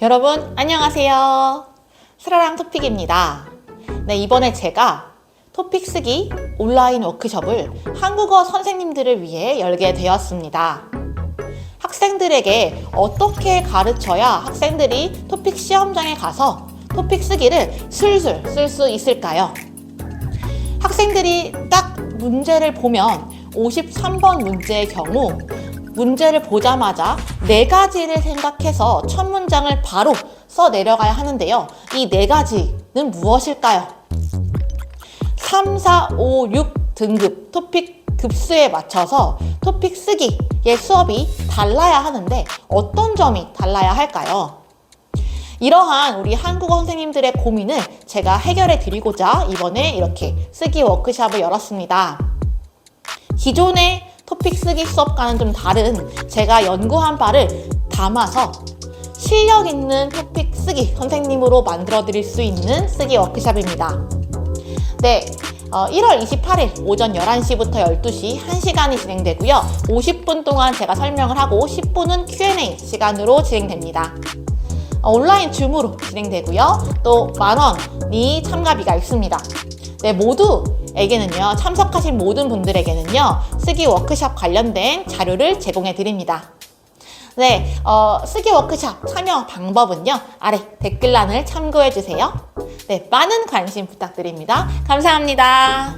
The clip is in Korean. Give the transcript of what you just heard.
여러분 안녕하세요. 스라랑 토픽입니다. 네, 이번에 제가 토픽 쓰기 온라인 워크숍을 한국어 선생님들을 위해 열게 되었습니다. 학생들에게 어떻게 가르쳐야 학생들이 토픽 시험장에 가서 토픽 쓰기를 술술 쓸 수 있을까요? 학생들이 딱 문제를 보면 53번 문제의 경우 문제를 보자마자 네 가지를 생각해서 첫 문장을 바로 써 내려가야 하는데요. 이 네 가지는 무엇일까요? 3, 4, 5, 6 등급 토픽 급수에 맞춰서 토픽 쓰기의 수업이 달라야 하는데 어떤 점이 달라야 할까요? 이러한 우리 한국어 선생님들의 고민을 제가 해결해 드리고자 이번에 이렇게 쓰기 워크샵을 열었습니다. 기존의 토픽 쓰기 수업과는 좀 다른 제가 연구한 바를 담아서 실력 있는 토픽 쓰기 선생님으로 만들어 드릴 수 있는 쓰기 워크샵입니다. 네. 어, 1월 28일 오전 11시부터 12시 1시간이 진행되고요. 50분 동안 제가 설명을 하고 10분은 Q&A 시간으로 진행됩니다. 어, 온라인 줌으로 진행되고요. 또 만 원이 참가비가 있습니다. 네, 모두 에게는요, 참석하신 모든 분들에게는요, 쓰기 워크샵 관련된 자료를 제공해 드립니다. 네, 어, 쓰기 워크샵 참여 방법은요, 아래 댓글란을 참고해 주세요. 네, 많은 관심 부탁드립니다. 감사합니다.